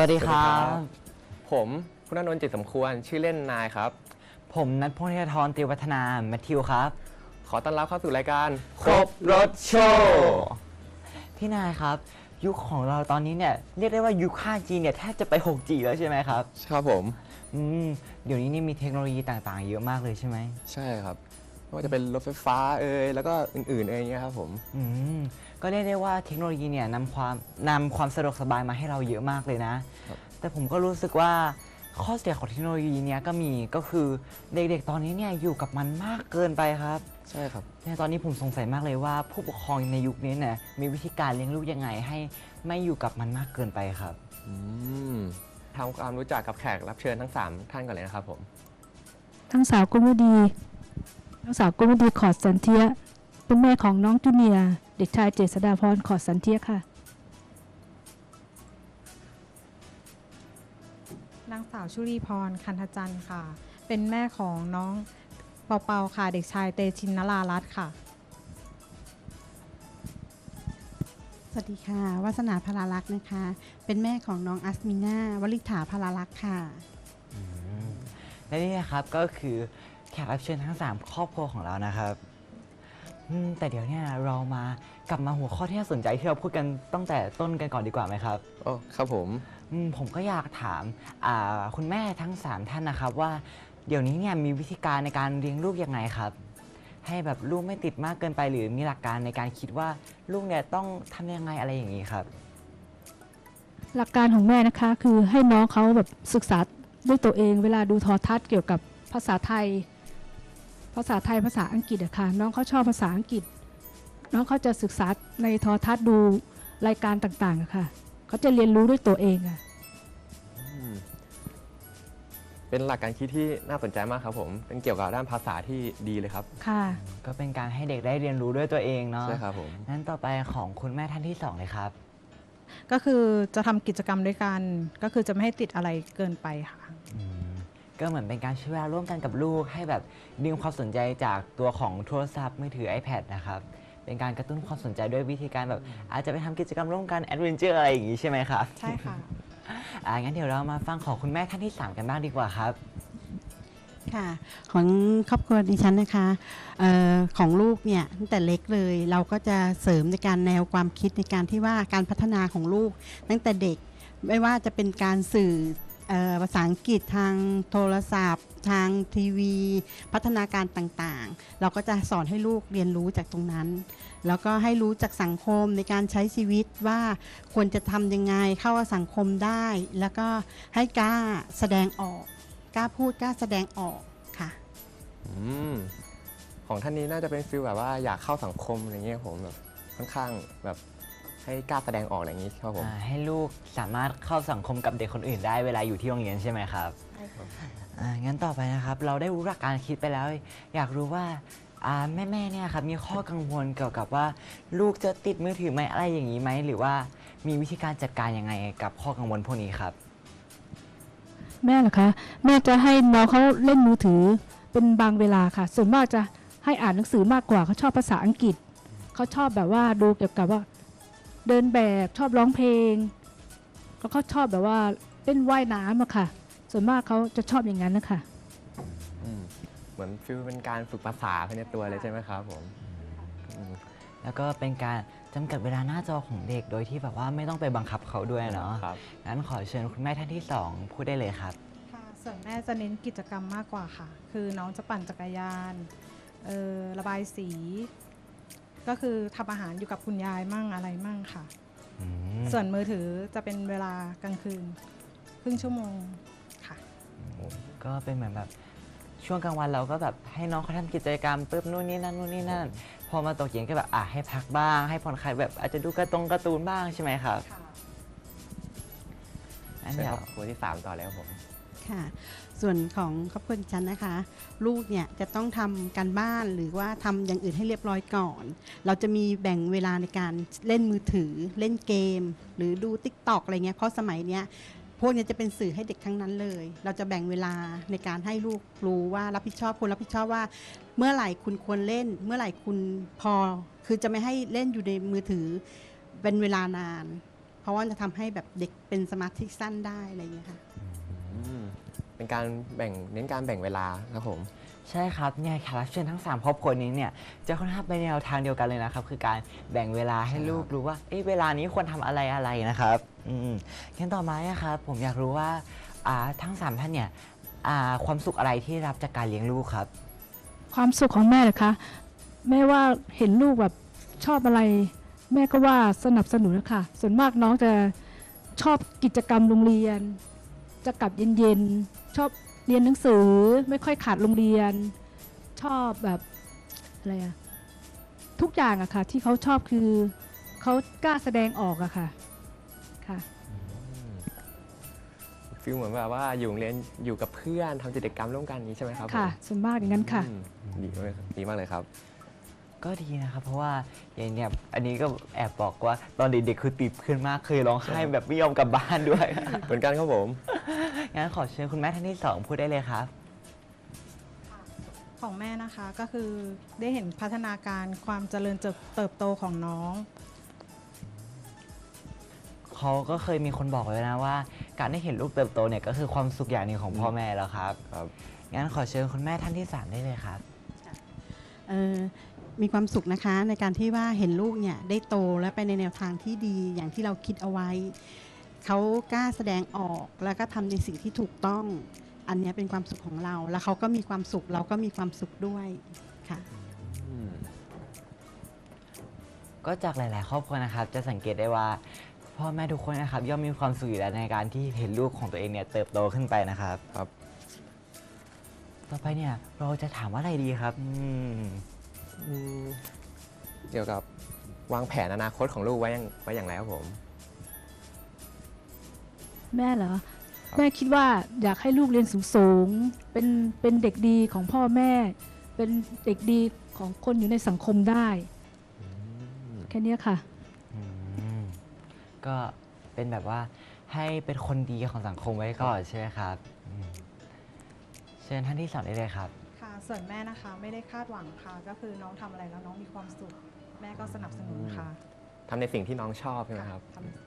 วัสดีครับ ผมคุณอนนท์จิตสมควรชื่อเล่นนายครับ ผมนัทพงศ์ธีรทรติวัฒนาแมทธิวครับ ขอต้อนรับเข้าสู่รายการครบรถโชว์พี่นายครับ ยุคของเราตอนนี้เนี่ยเรียกได้ว่ายุค 5G เนี่ยแทบจะไป 6G แล้วใช่ไหมครับครับผมอืมเดี๋ยวนี้นี่มีเทคโนโลยีต่างๆ เยอะมากเลยใช่ไหมใช่ครับไม่ว่าจะเป็นรถไฟฟ้าเอ่ยแล้วก็อื่นๆเอ่ยอย่างเงี้ยครับผมอืม ก็เรียกได้ว่าเทคโนโลยีเนี่ยนำความนำความสะดวกสบายมาให้เราเยอะมากเลยนะครับแต่ผมก็รู้สึกว่าข้อเสียของเทคโนโลยีเนี่ยก็มีก็คือเด็กๆ ตอนนี้เนี่ยอยู่กับมันมากเกินไปครับ ใช่ครับเนี่ยตอนนี้ผมสงสัยมากเลยว่าผู้ปกครองในยุคนี้เนี่ยมีวิธีการเลี้ยงลูกยังไงให้ไม่อยู่กับมันมากเกินไปครับอืมทำความรู้จักกับแขกรับเชิญทั้ง 3 ท่านก่อนเลยนะครับผมทั้งสาวกุมดีทั้งสาวกุมดีขอดสันเทียเป็นแม่ของน้องจูเนียร์ เด็กชายเจษดาพรขอดสันเทียค่ะ นางสาวชุลีพรคันธจันทร์ค่ะ เป็นแม่ของน้องเปาเปาค่ะ เด็กชายเตชินนรารัตน์ค่ะ สวัสดีค่ะวาสนาพลาลักษณ์นะคะ เป็นแม่ของน้องอัสมิน่าวลิษฐาพลาลักษณ์ค่ะ และนี่นะครับก็คือแขกรับเชิญทั้ง 3 ครอบครัวของเรานะครับ อืมแต่เดี๋ยวเนี่ยเรามากลับมาหัวข้อที่น่าสนใจที่เราพูดกันตั้งแต่ต้นกันก่อนดีกว่าไหมครับโอ้ครับผม อืมผมก็อยากถามอ่าคุณแม่ทั้ง 3 ท่านนะครับว่าเดี๋ยวนี้เนี่ยมีวิธีการในการเลี้ยงลูกยังไงครับ ให้แบบลูกไม่ติดมากเกินไปหรือมีหลักการในการคิดว่าลูกเนี่ยต้องทำยังไงอะไรอย่างนี้ครับ หลักการของแม่นะคะคือให้น้องเขาแบบศึกษาด้วยตัวเอง เวลาดูโทอทัศน์เกี่ยวกับภาษาไทย ภาษาไทยภาษาอังกฤษอะค่ะน้องเขาชอบภาษาอังกฤษ น้องเขาจะศึกษาในโทอทัศน์ดูรายการต่างๆอะค่ะเขาจะเรียนรู้ด้วยตัวเองอะอืมเป็นหลักการคิดที่น่าสนใจมากครับผม เป็นเกี่ยวกับด้านภาษาที่ดีเลยครับค่ะ ก็เป็นการให้เด็กได้เรียนรู้ด้วยตัวเองเนาะใช่ครับผม นั้นต่อไปของคุณแม่ท่านที่สองเลยครับ ก็คือจะทำกิจกรรมด้วยกัน ก็คือจะไม่ให้ติดอะไรเกินไปค่ะ อืม ก็เหมือนเป็นการใช้เวลาร่วมกันกับลูก ให้แบบดึงความสนใจจากตัวของโทรศัพท์มือถือ iPad นะครับ เป็นการกระตุ้นความสนใจด้วยวิธีการแบบ อาจจะไปทำกิจกรรมร่วมกันแอดเวนเจอร์อะไรอย่างนี้ใช่ไหมครับใช่ค่ะอ่างั้นเดี๋ยวเรามาฟังของคุณแม่ท่านที่ 3 กันบ้างดีกว่าครับ ค่ะ ของครอบครัวดิฉันนะคะเออของลูกเนี่ยตั้งแต่เล็กเลยเราก็จะเสริมในการแนวความคิดในการที่ว่าการพัฒนาของลูกตั้งแต่เด็กไม่ว่าจะเป็นการสื่อ เอ่อภาษาอังกฤษทางโทรศัพท์ ทางทีวี พัฒนาการต่างๆ เราก็จะสอนให้ลูกเรียนรู้จากตรงนั้น แล้วก็ให้รู้จากสังคมในการใช้ชีวิตว่าควรจะทำยังไงเข้ากับสังคมได้ แล้วก็ให้กล้าแสดงออกกล้าพูดกล้าแสดงออกค่ะ อืมของท่านนี้น่าจะเป็นฟิลแบบว่าอยากเข้าสังคมอะไรเงี้ยผมแบบค่อนข้างแบบ ให้กล้าแสดงออกอะไรอย่างงี้ครับผม อ่าให้ลูกสามารถเข้าสังคมกับเด็กคนอื่นได้เวลาอยู่ที่โรงเรียนใช่ไหมครับ อ่างั้นต่อไปนะครับ เราได้รู้หลักการคิดไปแล้ว อยากรู้ว่าอ่าแม่ๆเนี่ยครับมีข้อกังวลเกี่ยวกับว่า ลูกจะติดมือถือไหมอะไรอย่างนี้ไหมหรือว่ามีวิธีการจัดการยังไงกับข้อกังวลพวกนี้ครับ แม่เหรอคะ แม่จะให้น้องเขาเล่นมือถือเป็นบางเวลาค่ะ ส่วนมากจะให้อ่านหนังสือมากกว่าเขาชอบภาษาอังกฤษ เขาชอบแบบว่าดูเกี่ยวกับว่า เดินแบบชอบร้องเพลง แล้วก็ชอบแบบว่าเล่นว่ายน้ำอะค่ะ ส่วนมากเขาจะชอบอย่างนั้นนะคะ อืมเหมือนฟิลเป็นการฝึกภาษาภายในตัวเลยใช่ไหมครับผมอืมแล้วก็เป็นการจำกัดเวลาหน้าจอของเด็กโดยที่แบบว่าไม่ต้องไปบังคับเขาด้วยเนาะครับ งั้นขอเชิญคุณแม่ท่านที่สองพูดได้เลยครับ ค่ะส่วนแม่จะเน้นกิจกรรมมากกว่าค่ะ คือน้องจะปั่นจักรยานเอ่อระบายสี ก็คือทำอาหารอยู่กับคุณยายมั่งอะไรมั่งค่ะ อืมส่วนมือถือจะเป็นเวลากลางคืน ครึ่งชั่วโมงค่ะ ก็เป็นเหมือนแบบช่วงกลางวันเราก็แบบให้น้องเขาทำกิจกรรมปุ๊บนู่นนี่นั่นนู่นนี่นั่น พอมาตกเย็นก็แบบอะให้พักบ้าง ให้ผ่อนคลายแบบอาจจะดูการ์ตงการ์ตูนบ้างใช่ไหมครับอันใช่เดีคยรัวบครัวที่ 3 ต่อแล้วผม ค่ะ ส่วนของครอบครัวดิฉันนะคะ ลูกเนี่ยจะต้องทำการบ้านหรือว่าทำอย่างอื่นให้เรียบร้อยก่อน เราจะมีแบ่งเวลาในการเล่นมือถือ เล่นเกม หรือดู t ิ k t o k อะไรเงี้ยเพราะสมัยเนี้ยพวกเนี้ยจะเป็นสื่อให้เด็กทั้งนั้นเลย เราจะแบ่งเวลาในการให้ลูกรู้ว่ารับผิดชอบควรรับผิดชอบว่า เมื่อไหร่คุณควรเล่น เมื่อไหร่คุณพอ คือจะไม่ให้เล่นอยู่ในมือถือเป็นเวลานาน เพราะว่าจะทำให้แบบเด็กเป็นสมาธิสั้นได้อะไรอย่างเงี้ยค่ะ เป็นการแบ่งเน้นการแบ่งเวลาครับผม ใช่ครับเนี่ยแขกรับเชิญทั้ง3ครอบครัวนี้เนี่ยจะค่อนข้างไปในแนวทางเดียวกันเลยนะครับ คือการแบ่งเวลาให้ลูกรู้ว่าเอ้เวลานี้ควรทำอะไรอะไรนะครับอืมงั้นต่อมาเนี่ยครับผมอยากรู้ว่าอ่าทั้ง3ท่านเนี่ยอ่าความสุขอะไรที่รับจากการเลี้ยงลูกครับ ความสุขของแม่นะคะแม่ว่าเห็นลูกแบบชอบอะไร แม่ก็ว่าสนับสนุนนะคะส่วนมากน้องจะชอบกิจกรรมโรงเรียน จะกลับเย็นๆ ชอบเรียนหนังสือไม่ค่อยขาดโรงเรียน ชอบแบบอะไรอะทุกอย่างอะค่ะ ที่เขาชอบคือเขากล้าแสดงออกอะค่ะค่ะ ฟิลเหมือนแบบว่าอยู่โรงเรียนอยู่กับเพื่อนทำกิจกรรมร่วมกันอย่างนี้ใช่ไหมครับผมค่ะส่วนมากอย่างนั้นค่ะ อืมดีมากเลยดีมากเลยครับ ก็ดีนะครับ เพราะว่าอย่างเนี่ยอันนี้ก็แอบบอกว่าตอนเด็กๆคือติดเพื่อนมากเคยร้องไห้แบบไม่ยอมกลับบ้านด้วย เหมือนกันครับผม งั้นขอเชิญคุณแม่ท่านที่สองพูดได้เลยครับ ของแม่นะคะก็คือได้เห็นพัฒนาการความเจริญเติบเติบโตของน้อง เขาก็เคยมีคนบอกไว้นะว่า การได้เห็นลูกเติบโตเนี่ยก็คือความสุขอย่างหนึ่งของพ่อแม่แล้วครับ ครับ งั้นขอเชิญคุณแม่ท่านที่สามได้เลยครับ เอ่อมีความสุขนะคะในการที่ว่าเห็นลูกเนี่ยได้โตและไปในแนวทางที่ดีอย่างที่เราคิดเอาไว้ เขากล้าแสดงออกแล้วก็ทำในสิ่งที่ถูกต้อง อันเนี้ยเป็นความสุขของเรา แล้วเขาก็มีความสุขเราก็มีความสุขด้วยค่ะ อืมก็จากหลาย ๆ ครอบครัวนะครับ จะสังเกตได้ว่าพ่อแม่ทุกคนนะครับย่อมมีความสุขอยู่แล้วในการที่เห็นลูกของตัวเองเนี่ยเติบโตขึ้นไปนะครับครับ ต่อไปเนี่ยเราจะถามว่าอะไรดีครับอืมอืมเกี่ยวกับวางแผนอนาคตของลูกไว้อย่างไว้อย่างไรครับผม แม่เหรอ แม่คิดว่าอยากให้ลูกเรียนสูงๆเป็นเป็นเด็กดีของพ่อแม่ เป็นเด็กดีของคนอยู่ในสังคมได้ แค่เนี้ยค่ะ อืมก็เป็นแบบว่าให้เป็นคนดีของสังคมไว้ก่อนใช่ไหมครับอืมเชิญท่านที่สองได้เลยครับ ค่ะ ส่วนแม่นะคะไม่ได้คาดหวังค่ะ ก็คือน้องทำอะไรแล้วน้องมีความสุข แม่ก็สนับสนุนค่ะทำในสิ่งที่น้องชอบใช่ไหมครับ ทำ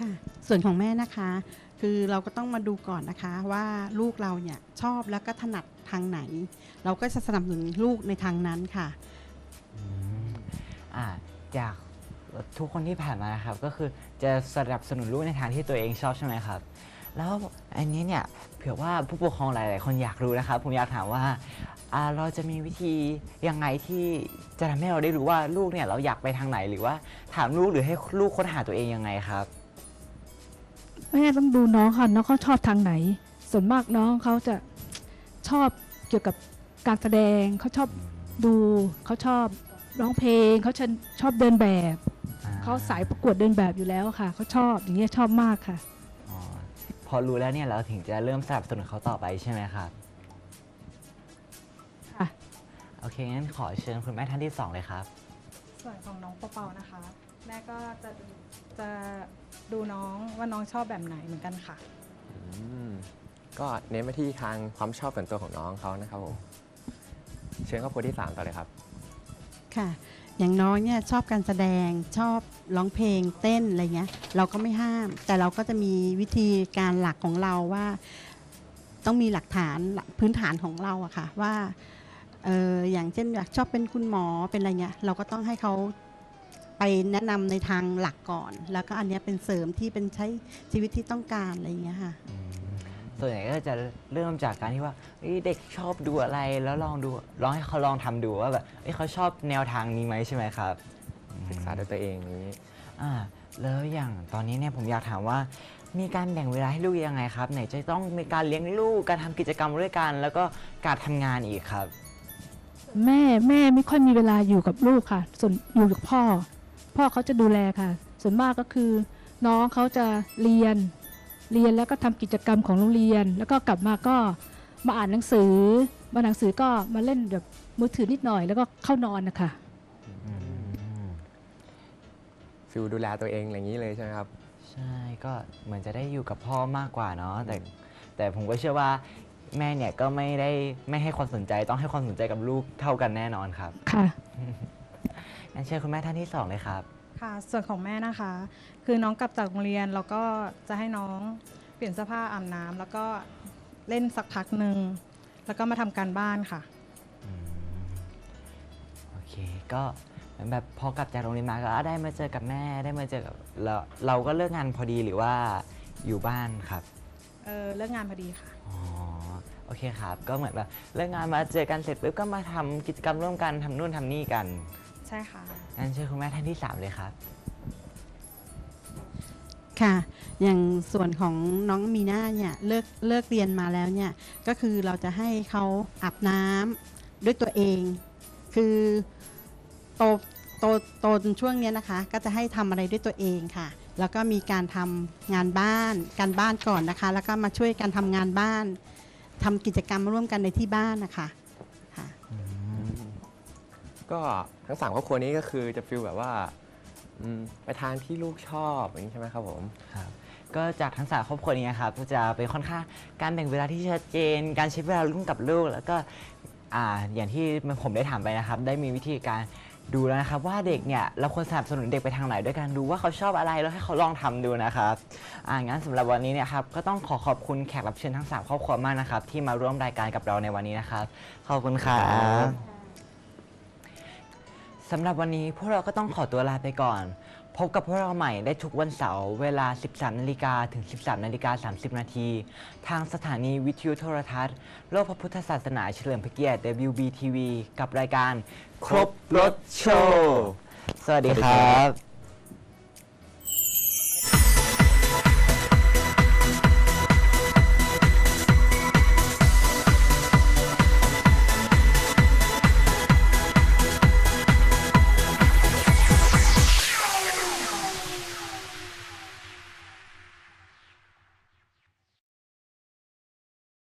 ค่ะ ส่วนของแม่นะคะ คือเราก็ต้องมาดูก่อนนะคะว่าลูกเราเนี่ยชอบแล้วก็ถนัดทางไหน เราก็จะสนับสนุนลูกในทางนั้นค่ะ อืมอ่าจากทุกคนที่ผ่านมานะครับ ก็คือจะสนับสนุนลูกในทางที่ตัวเองชอบใช่ไหมครับ แล้วอันนี้เนี่ยเผื่อว่าผู้ปกครองหลาย ๆ คนอยากรู้นะครับ ผมอยากถามว่าอ่าเราจะมีวิธียังไงที่จะทำให้เราได้รู้ว่าลูกเนี่ยเราอยากไปทางไหนหรือว่าถามลูกหรือให้ลูกค้นหาตัวเองยังไงครับ แม่ต้องดูน้องค่ะน้องเขาชอบทางไหน ส่วนมากน้องเขาจะชอบเกี่ยวกับการแสดงเขาชอบดูเขาชอบร้องเพลงเขาชอบชอบเดินแบบเขาสายประกวดเดินแบบอยู่แล้วค่ะเขาชอบอย่างเงี้ยชอบมากค่ะออพอรู้แล้วเนี่ยเราถึงจะเริ่มสนับสนุนเขาต่อไปใช่ไหมครับค่ะ โอเคงั้นขอเชิญคุณแม่ท่านที่สองเลยครับ ส่วนของน้องเปาๆนะคะ แม่ก็จะดูจะดูน้องว่าน้องชอบแบบไหนเหมือนกันค่ะ อืมก็เน้นไปที่ทางความชอบส่วนตัวของน้องเขานะครับผมเชิญครอบครัวที่สามต่อเลยครับ ค่ะ อย่างน้อยเนี่ยชอบการแสดงชอบร้องเพลงเต้นอะไรเงี้ย เราก็ไม่ห้าม แต่เราก็จะมีวิธีการหลักของเราว่า ต้องมีหลักฐานหลักพื้นฐานของเราอะค่ะว่าเอออย่างเช่นอยากชอบเป็นคุณหมอเป็นอะไรเงี้ยเราก็ต้องให้เขา ไปแนะนำในทางหลักก่อน แล้วก็อันเนี้ยเป็นเสริมที่เป็นใช้ชีวิตที่ต้องการอะไรเงี้ยค่ะ ส่วนใหญ่ก็จะเริ่มจากการที่ว่าเอ้ยเด็กชอบดูอะไรแล้วลองดูลองให้เขาลองทำดูว่าแบบเอ้ยเขาชอบแนวทางนี้ไหมใช่ไหมครับ ศึกษาด้วยตัวเองอย่างนี้ อ่าแล้วอย่างตอนนี้เนี่ยผมอยากถามว่า มีการแบ่งเวลาให้ลูกยังไงครับ ไหนจะต้องมีการเลี้ยงลูกการทำกิจกรรมด้วยกัน แล้วก็การทำงานอีกครับ แม่แม่ไม่ค่อยมีเวลาอยู่กับลูกค่ะ ส่วนอยู่กับพ่อ พ่อเขาจะดูแลค่ะ ส่วนมากก็คือ น้องเขาจะเรียนเรียนแล้วก็ทำกิจกรรมของโรงเรียน แล้วก็กลับมาก็มาอ่านหนังสือมาหนังสือก็มาเล่นแบบมือถือนิดหน่อย แล้วก็เข้านอนนะคะอืมฟิลดูแลตัวเองอะไรอย่างนี้เลยใช่ไหมครับ ใช่ก็เหมือนจะได้อยู่กับพ่อมากกว่าเนาะแต่แต่ผมก็เชื่อว่าแม่เนี่ยก็ไม่ได้ไม่ให้ความสนใจต้องให้ความสนใจกับลูกเท่ากันแน่นอนครับ ค่ะ งั้นเชิญคุณแม่ท่านที่สองเลยครับ ค่ะ ส่วนของแม่นะคะ คือน้องกลับจากโรงเรียนแล้วก็จะให้น้องเปลี่ยนเสื้อผ้าอาบน้ำแล้วก็เล่นสักพักหนึ่งแล้วก็มาทำการบ้านค่ะ อืมโอเคก็เหมือนแบบพอกลับจากโรงเรียนมาก็ได้มาเจอกับแม่ได้มาเจอกับเราเราก็เลิกงานพอดีหรือว่าอยู่บ้านครับเออเลิกงานพอดีค่ะ อ๋อโอเคครับ ก็เหมือนแบบเลิกงานมาเจอกันเสร็จปุ๊บก็มาทำกิจกรรมร่วมกันทำนู่นทำนี่กัน ใช่ค่ะ งั้นเชิญคุณแม่ท่านที่สามเลยครับ ค่ะ อย่างส่วนของน้องมีนาเนี่ยเลิกเลิกเรียนมาแล้วเนี่ย ก็คือเราจะให้เขาอาบน้ำด้วยตัวเอง คือโตโตโตจนช่วงเนี้ยนะคะ ก็จะให้ทำอะไรด้วยตัวเองค่ะ แล้วก็มีการทำงานบ้าน การบ้านก่อนนะคะ แล้วก็มาช่วยกันทำงานบ้านทำกิจกรรมร่วมกันในที่บ้านนะคะค่ะ ก็ทั้งสามครอบครัวนี้ก็คือจะฟิลแบบว่าอืมไปทางที่ลูกชอบอย่างนี้ใช่ไหมครับผม ครับก็จากทั้งสามครอบครัวนี้นะครับก็จะเป็นค่อนข้างการแบ่งเวลาที่ชัดเจน การใช้เวลาร่วมกับลูก แล้วก็อ่าอย่างที่ผมได้ถามไปนะครับ ได้มีวิธีการดูแล้วนะครับ ว่าเด็กเนี่ยเราควรสนับสนุนเด็กไปทางไหนด้วยการดูว่าเขาชอบอะไรแล้วให้เขาลองทำดูนะครับอ่างั้นสำหรับวันนี้เนี่ยครับก็ต้องขอขอบคุณแขกรับเชิญทั้งสามครอบครัวมากนะครับที่มาร่วมรายการกับเราในวันนี้นะครับขอบคุณครับ สำหรับวันนี้พวกเราก็ต้องขอตัวลาไปก่อน พบกับพวกเราใหม่ได้ทุกวันเสาร์เวลา 13นาฬิกาถึง 13นาฬิกา30 นาทีทางสถานีวิทยุโทรทัศน์ โลกพระพุทธศาสนาเฉลิมพระเกียรติ WBTV กับรายการ ครบรถโชว์ สวัสดีครับ